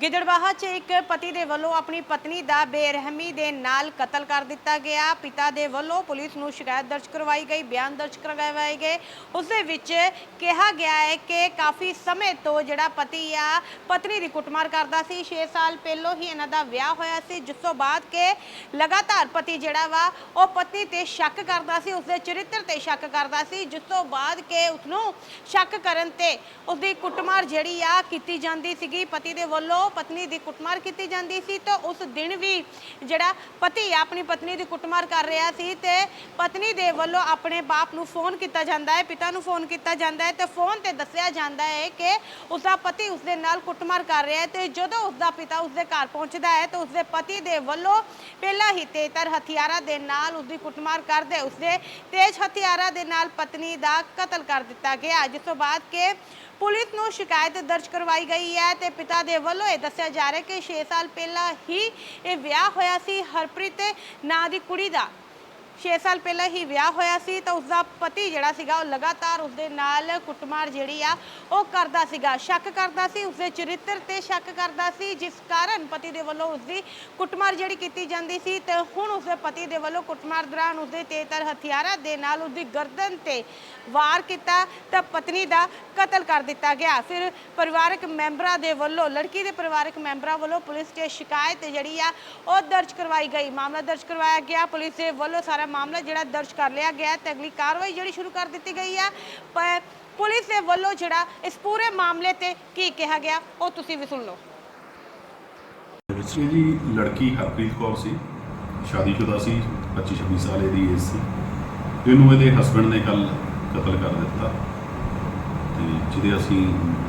ਗਿੱਦੜਬਾਹਾ 'ਚ ਇੱਕ ਪਤੀ ਦੇ ਵੱਲੋਂ ਆਪਣੀ ਪਤਨੀ ਦਾ ਬੇਰਹਿਮੀ ਦੇ ਨਾਲ ਕਤਲ ਕਰ ਦਿੱਤਾ ਗਿਆ। ਪਿਤਾ ਦੇ ਵੱਲੋਂ ਪੁਲਿਸ ਨੂੰ ਸ਼ਿਕਾਇਤ ਦਰਜ ਕਰਵਾਈ ਗਈ, ਬਿਆਨ ਦਰਜ ਕਰਵਾਏ ਗਏ। ਉਸ ਦੇ ਵਿੱਚ ਕਿਹਾ ਗਿਆ ਹੈ ਕਿ ਕਾਫੀ ਸਮੇਂ ਤੋਂ ਜਿਹੜਾ ਪਤੀ ਆ, ਪਤਨੀ ਦੀ ਕੁੱਟਮਾਰ ਕਰਦਾ ਸੀ। 6 ਸਾਲ ਪਹਿਲਾਂ ਹੀ ਇਹਨਾਂ ਦਾ ਵਿਆਹ ਹੋਇਆ ਸੀ, ਜਿਸ ਤੋਂ ਬਾਅਦ ਕਿ ਲਗਾਤਾਰ ਪਤੀ ਜਿਹੜਾ ਵਾ, ਉਹ ਪਤਨੀ ਤੇ ਸ਼ੱਕ ਕਰਦਾ ਸੀ, ਉਸਦੇ ਚਰਿੱਤਰ ਤੇ ਸ਼ੱਕ ਕਰਦਾ ਸੀ, ਜਿਸ ਤੋਂ ਬਾਅਦ ਕਿ ਉਸਨੂੰ ਸ਼ੱਕ ਕਰਨ ਤੇ ਉਸਦੀ ਕੁੱਟਮਾਰ ਜਿਹੜੀ ਆ ਕੀਤੀ ਜਾਂਦੀ ਸੀਗੀ। ਪਤੀ ਦੇ ਵੱਲੋਂ ਪਤਨੀ ਦੀ ਕੁੱਟਮਾਰ ਕੀਤੀ ਜਾਂਦੀ ਸੀ ਤਾਂ ਉਸ ਦਿਨ ਵੀ ਜਿਹੜਾ ਪਤੀ ਆਪਣੀ ਪਤਨੀ ਦੀ ਕੁੱਟਮਾਰ ਕਰ ਰਿਹਾ ਸੀ ਤੇ ਪਤਨੀ ਦੇ ਵੱਲੋਂ ਆਪਣੇ ਬਾਪ ਨੂੰ ਫੋਨ ਕੀਤਾ ਜਾਂਦਾ ਹੈ, ਪਿਤਾ ਨੂੰ ਫੋਨ ਕੀਤਾ ਜਾਂਦਾ ਹੈ ਤੇ ਫੋਨ ਤੇ ਦੱਸਿਆ ਜਾਂਦਾ ਹੈ ਕਿ ਉਸਦਾ ਪਤੀ ਉਸਦੇ ਨਾਲ ਕੁੱਟਮਾਰ ਕਰ ਰਿਹਾ ਹੈ ਤੇ ਜਦੋਂ ਉਸਦਾ ਪਿਤਾ ਉਸਦੇ ਘਰ ਪਹੁੰਚਦਾ ਹੈ ਤਾਂ ਉਸਦੇ ਪਤੀ ਦੇ ਵੱਲੋਂ ਪਹਿਲਾਂ ਹੀ ਤੇਤਰ ਹਥਿਆਰਾਂ ਦੇ ਨਾਲ ਉਸਦੀ ਕੁੱਟਮਾਰ ਕਰਦੇ ਉਸਦੇ ਤੇਜ਼ ਹਥਿਆਰਾਂ ਦੇ ਨਾਲ ਪਤਨੀ ਦਾ ਕਤਲ ਕਰ ਦਿੱਤਾ ਗਿਆ, ਜਿਸ ਤੋਂ ਬਾਅਦ ਕਿ ਪੁਲਿਸ ਨੂੰ ਸ਼ਿਕਾਇਤ ਦਰਜ ਕਰਵਾਈ ਗਈ ਹੈ ਤੇ ਪਿਤਾ ਦੇ ਵੱਲੋਂ ਇਹ ਦੱਸਿਆ ਜਾ ਰਿਹਾ ਕਿ 6 ਸਾਲ ਪਹਿਲਾਂ ਹੀ ਇਹ ਵਿਆਹ ਹੋਇਆ ਸੀ ਹਰਪ੍ਰੀਤ ਨਾਂ ਦੀ ਕੁੜੀ ਦਾ। 6 ਸਾਲ ਪਹਿਲਾਂ ਹੀ ਵਿਆਹ ਹੋਇਆ ਸੀ ਤਾਂ ਉਸਦਾ ਪਤੀ ਜਿਹੜਾ ਸੀਗਾ ਉਹ ਲਗਾਤਾਰ ਉਸਦੇ ਨਾਲ ਕੁੱਟਮਾਰ ਜਿਹੜੀ ਆ ਉਹ ਕਰਦਾ ਸੀਗਾ। ਸ਼ੱਕ ਕਰਦਾ ਸੀ, ਉਸਦੇ ਚਰਿੱਤਰ ਤੇ ਸ਼ੱਕ ਕਰਦਾ ਸੀ, ਜਿਸ ਕਾਰਨ ਪਤੀ ਦੇ ਵੱਲੋਂ ਉਸਦੀ ਕੁੱਟਮਾਰ ਜਿਹੜੀ ਕੀਤੀ ਜਾਂਦੀ ਸੀ ਤੇ ਹੁਣ ਉਸਦੇ ਪਤੀ ਦੇ ਵੱਲੋਂ ਕੁੱਟਮਾਰ ਦੌਰਾਨ ਉਸਦੇ ਤੇਤਰ ਹਥਿਆਰਾਂ ਦੇ ਨਾਲ ਉਸਦੀ ਗਰਦਨ ਤੇ ਵਾਰ ਕੀਤਾ ਤਾਂ ਪਤਨੀ ਦਾ ਕਤਲ ਕਰ ਦਿੱਤਾ ਗਿਆ। ਫਿਰ ਪਰਿਵਾਰਕ ਮੈਂਬਰਾਂ ਦੇ ਵੱਲੋਂ, ਲੜਕੀ ਦੇ ਪਰਿਵਾਰਕ ਮੈਂਬਰਾਂ ਵੱਲੋਂ ਪੁਲਿਸ 'ਚ ਸ਼ਿਕਾਇਤ ਜਿਹੜੀ ਆ ਉਹ ਦਰਜ ਕਰਵਾਈ ਗਈ। ਮਾਮਲਾ ਦਰਜ ਕਰਵਾਇਆ ਗਿਆ। ਪੁਲਿਸ ਦੇ ਵੱਲੋਂ ਸਾਰਾ ਮਾਮਲਾ ਜਿਹੜਾ ਦਰਜ ਕਰ ਲਿਆ ਗਿਆ ਹੈ ਤੇ ਅਗਲੀ ਕਾਰਵਾਈ ਜਿਹੜੀ ਸ਼ੁਰੂ ਕਰ ਦਿੱਤੀ ਗਈ ਆ ਪਰ ਪੁਲਿਸ ਦੇ ਵੱਲੋਂ ਜਿਹੜਾ ਇਸ ਪੂਰੇ ਮਾਮਲੇ ਤੇ ਕੀ ਕਿਹਾ ਗਿਆ, ਉਹ ਤੁਸੀਂ ਵੀ ਸੁਣ ਲਓ। ਇਹ ਜੀ ਲੜਕੀ ਹਰਪ੍ਰੀਤ ਕੌਰ ਸੀ, ਸ਼ਾਦੀशुदा ਸੀ 25 26 ਸਾਲ ਇਹਦੀ ਏਜ ਸੀ। ਇਹਨੂੰ ਇਹਦੇ ਹਸਬੰਡ ਨੇ ਕੱਲ ਕਤਲ ਕਰ ਦਿੱਤਾ। ਤੇ ਜਿਹਦੇ ਅਸੀਂ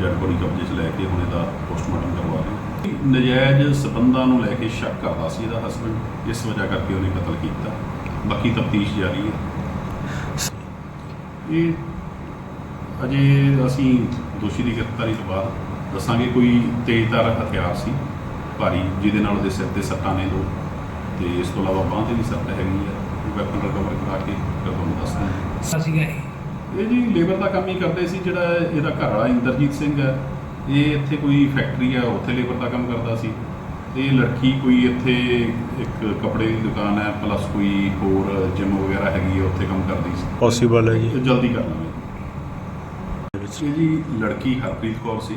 ਡੈਡ ਬੋਡੀ ਕਬਜ਼ੇ 'ਚ ਲੈ ਕੇ ਹੁਣ ਇਹਦਾ ਪੋਸਟਮਾਰਟਮ ਕਰਵਾ ਰਹੇ ਹਾਂ। ਨਜਾਇਜ਼ ਸਬੰਧਾਂ ਨੂੰ ਲੈ ਕੇ ਸ਼ੱਕ ਕਰਦਾ ਸੀ ਇਹਦਾ ਹਸਬੰਡ ਇਸ ਵਜ੍ਹਾ ਕਰਕੇ ਉਹਨੇ ਕਤਲ ਕੀਤਾ। ਬਾਕੀ ਤਫਤੀਸ਼ ਜਾਰੀ ਹੈ। ਇਹ ਅਜੇ ਅਸੀਂ ਦੋਸ਼ੀ ਦੀ ਗ੍ਰਿਫਤਾਰੀ ਤੋਂ ਬਾਅਦ ਦੱਸਾਂਗੇ ਕੋਈ ਤੇਜ਼ਧਾਰ ਹਥਿਆਰ ਸੀ ਭਾਰੀ ਜਿਹਦੇ ਨਾਲ ਉਹਦੇ ਸਿਰ ਤੇ ਸੱਟਾਂ ਨੇ ਦੋ ਤੇ ਇਸ ਤੋਂ ਇਲਾਵਾ ਬਾਂਹ ਤੇ ਵੀ ਸੱਟ ਹੈਗੀ ਹੈ। ਵੈਪਨ ਰਿਕਵਰ ਕਰਾ ਕੇ ਫਿਰ ਤੁਹਾਨੂੰ ਦੱਸਦੇ ਹਾਂ ਸੀਗਾ ਇਹ ਇਹ ਜੀ ਲੇਬਰ ਦਾ ਕੰਮ ਹੀ ਕਰਦੇ ਸੀ ਜਿਹੜਾ ਇਹਦਾ ਘਰ ਵਾਲਾ ਇੰਦਰਜੀਤ ਸਿੰਘ ਹੈ। ਇਹ ਇੱਥੇ ਕੋਈ ਫੈਕਟਰੀ ਹੈ ਉੱਥੇ ਲੇਬਰ ਦਾ ਕੰਮ ਕਰਦਾ ਸੀ। ਇਹ ਲੜਕੀ ਕੋਈ ਇੱਥੇ ਇੱਕ ਕੱਪੜੇ ਦੀ ਦੁਕਾਨ ਹੈ ਪਲੱਸ ਕੋਈ ਹੋਰ ਜਿਮ ਵਗੈਰਾ ਹੈਗੀ ਹੈ ਉੱਥੇ ਕੰਮ ਕਰਦੀ ਸੀ। ਪੋਸੀਬਲ ਹੈ ਜੀ। ਇਹ ਜਲਦੀ ਕਰ ਲਾਂਗੇ। ਇਹ ਜੀ ਲੜਕੀ ਹਰਪ੍ਰੀਤ ਕੌਰ ਸੀ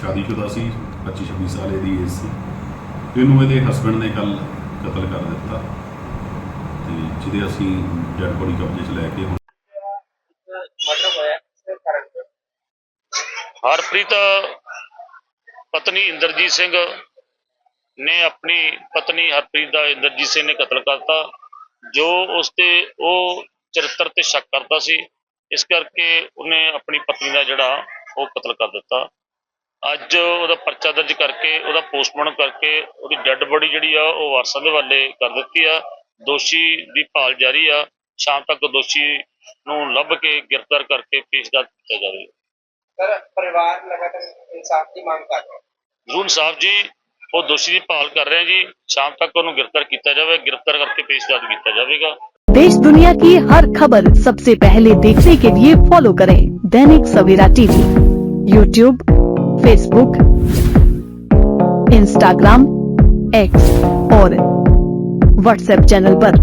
ਸ਼ਾਦੀशुदा ਸੀ 25 26 ਸਾਲ ਇਹਦੀ ਏਜ ਸੀ। ਇਹਨੂੰ ਇਹਦੇ ਹਸਬੰਡ ਨੇ ਕੱਲ ਕਤਲ ਕਰ ਦਿੱਤਾ। ਤੇ ਜਿਹਦੇ ਅਸੀਂ ਡੈਡ ਬੋਡੀ ਕਬਜ਼ੇ 'ਚ ਲੈ ਕੇ ਹੁਣ ਹੋਇਆ ਕਾਰਨ? ਹਰਪ੍ਰੀਤ ਪਤਨੀ ਇੰਦਰਜੀਤ ਸਿੰਘ ਨੇ ਆਪਣੀ ਪਤਨੀ ਹਰਪ੍ਰੀਤ ਦਾ ਇੰਦਰਜੀਤ ਸਿੰਘ ਨੇ ਕਤਲ ਕਰਤਾ ਜੋ ਉਸ ਤੇ ਉਹ ਚਰਿੱਤਰ ਤੇ ਸ਼ੱਕ ਕਰਦਾ ਸੀ। ਇਸ ਕਰਕੇ ਉਹਨੇ ਆਪਣੀ ਪਤਨੀ ਦਾ ਜਿਹੜਾ ਉਹ ਕਤਲ ਕਰ ਦਿੱਤਾ। ਅੱਜ ਉਹਦਾ ਪਰਚਾ ਦਰਜ ਕਰਕੇ ਉਹਦਾ ਪੋਸਟਮਾਰਟਮ ਕਰਕੇ ਉਹਦੀ ਡੈੱਡ ਬੋਡੀ ਜਿਹੜੀ ਆ ਉਹ ਵਾਰਸਾਂ ਦੇ ਹਵਾਲੇ ਕਰ ਦਿੱਤੀ ਆ। ਦੋਸ਼ੀ ਦੀ ਭਾਲ ਜਾਰੀ ਆ। ਸ਼ਾਮ ਤੱਕ ਦੋਸ਼ੀ ਨੂੰ ਲੱਭ ਕੇ ਗ੍ਰਿਫਤਾਰ ਕਰਕੇ ਪੇਸ਼ਦਾਰ ਕੀਤਾ ਜਾਵੇਗਾ। ਸਰ ਪਰਿਵਾਰ ਲਗਾਤਾਰ ਇਨਸਾਫ ਦੀ ਮੰਗ ਕਰ ਰਿਹਾ ਜੂਨ ਸਾਹਿਬ ਜੀ ਉਹ ਦੋਸ਼ੀ ਦੀ ਭਾਲ ਕਰ ਰਹੇ ਆ ਜੀ ਸ਼ਾਮ ਤੱਕ ਉਹਨੂੰ ਗ੍ਰਿਫਤਾਰ ਕੀਤਾ ਜਾਵੇ ਗ੍ਰਿਫਤਾਰ ਕਰਕੇ ਪੇਸ਼ਦਾਰ ਕੀਤਾ ਜਾਵੇਗਾ देश दुनिया की हर खबर सबसे पहले देखने के लिए फॉलो करें Dainik Savera TV YouTube Facebook Instagram X और व्हाट्सएप चैनल पर।